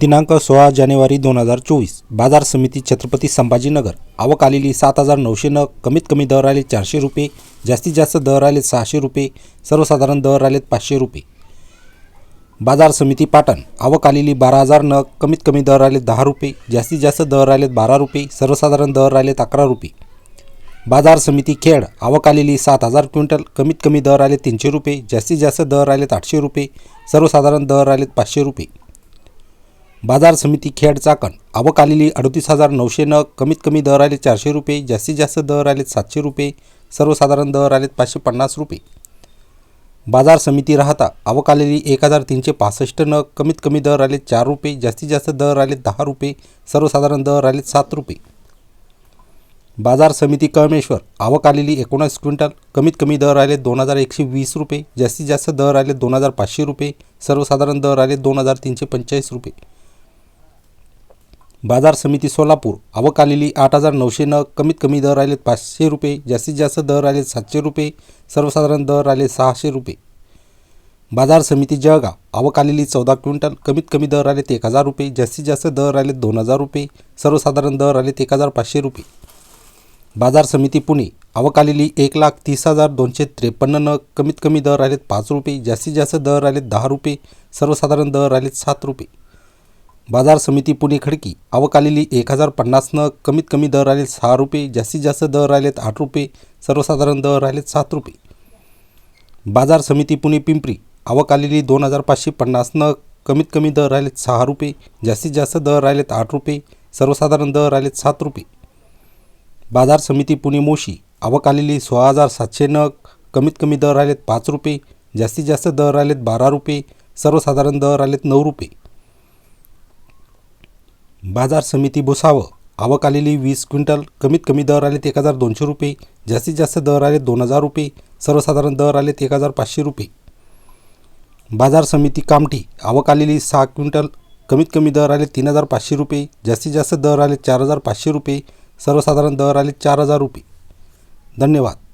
दिनांक सोळा जानेवारी दोन हजार चोवीस. बाजार समिती छत्रपती संभाजीनगर. आवक आलेली सात हजार नऊशे नग कमीत कमी दर आले चारशे रुपये जास्तीत जास्त दर आले सहाशे रुपये सर्वसाधारण दर आलेत पाचशे रुपये. बाजार समिती पाटण. आवक आलेली बारा हजार नग कमीत कमी दर आले दहा रुपये जास्तीत जास्त दर आलेत बारा रुपये सर्वसाधारण दर आलेत अकरा रुपये. बाजार समिती खेड. आवक आलेली सात हजार क्विंटल कमीत कमी दर आले तीनशे रुपये जास्तीत जास्त दर आलेत आठशे रुपये सर्वसाधारण दर आलेत पाचशे रुपये. बाजार समिती खेड चाकण. आवक आलेली अडतीस हजार नऊशे नग कमीत कमी दर आले चारशे रुपये जास्तीत जास्त दर आलेत सातशे रुपये सर्वसाधारण दर आलेत पाचशे पन्नास रुपये. बाजार समिती राहता आवक आलेली एक हजार तीनशे पासष्ट नग कमीत कमी दर आले चार रुपये जास्तीत जास्त दर आलेत दहा रुपये सर्वसाधारण दर आलेत सात रुपये. बाजार समिती कळमेश्वर आवक आलेली एकोणीस क्विंटल कमीत कमी दर आले दोन हजार एकशे वीस रुपये जास्तीत जास्त दर आले दोन हजार पाचशे रुपये सर्वसाधारण दर आले दोन हजार तीनशे पंचेचाळीस रुपये. बाजार समिती सोलापूर. आवक आलेली आठ हजार नऊशे नग कमीत कमी दर आलेत पाचशे रुपये जास्तीत जास्त दर आले सातशे रुपये सर्वसाधारण दर आले सहाशे रुपये. बाजार समिती जळगाव. आवक आलेली चौदा क्विंटल कमीत कमी दर आलेत एक हजार रुपये जास्तीत जास्त दर आलेत दोन हजार रुपये सर्वसाधारण दर आलेत एक हजार पाचशे रुपये. बाजार समिती पुणे. आवक आलेली एक लाख तीस हजार दोनशे त्रेपन्न नग कमीत कमी दर आलेत पाच रुपये जास्तीत जास्त दर आलेत दहा रुपये सर्वसाधारण दर आलेत सात रुपये. बाजार समिती पुणे खडकी. आवक आलेली एक हजार पन्नास नग कमीत कमी दर आलेत सहा रुपये जास्तीत जास्त दर आलेत आठ रुपये सर्वसाधारण दर आलेत सात रुपये. बाजार समिती पुणे पिंपरी. आवक आलेली दोन हजार पाचशे पन्नासनं कमीत कमी दर आलेत सहा रुपये जास्तीत जास्त दर आलेत आठ रुपये सर्वसाधारण दर आलेत सात रुपये. बाजार समिती पुणे मोशी. आवक आलेली सोळा हजार सातशे नग कमीत कमी दर आलेत पाच रुपये जास्तीत जास्त दर आलेत बारा रुपये सर्वसाधारण दर आलेत नऊ रुपये. बाजार समिती बसावं. आवक आलेली वीस क्विंटल कमीत कमी दर आलेत एक हजार दोनशे रुपये. जास्तीत जास्त दर आलेत दोन हजार रुपये. सर्वसाधारण दर आलेत एक हजार पाचशे रुपये. बाजार समिती कामठी. आवक आलेली सहा क्विंटल कमीत कमी दर आले तीन हजार पाचशे रुपये. जास्तीत जास्त दर आले चार हजार पाचशे रुपये. सर्वसाधारण दर आले चार हजार रुपये. धन्यवाद.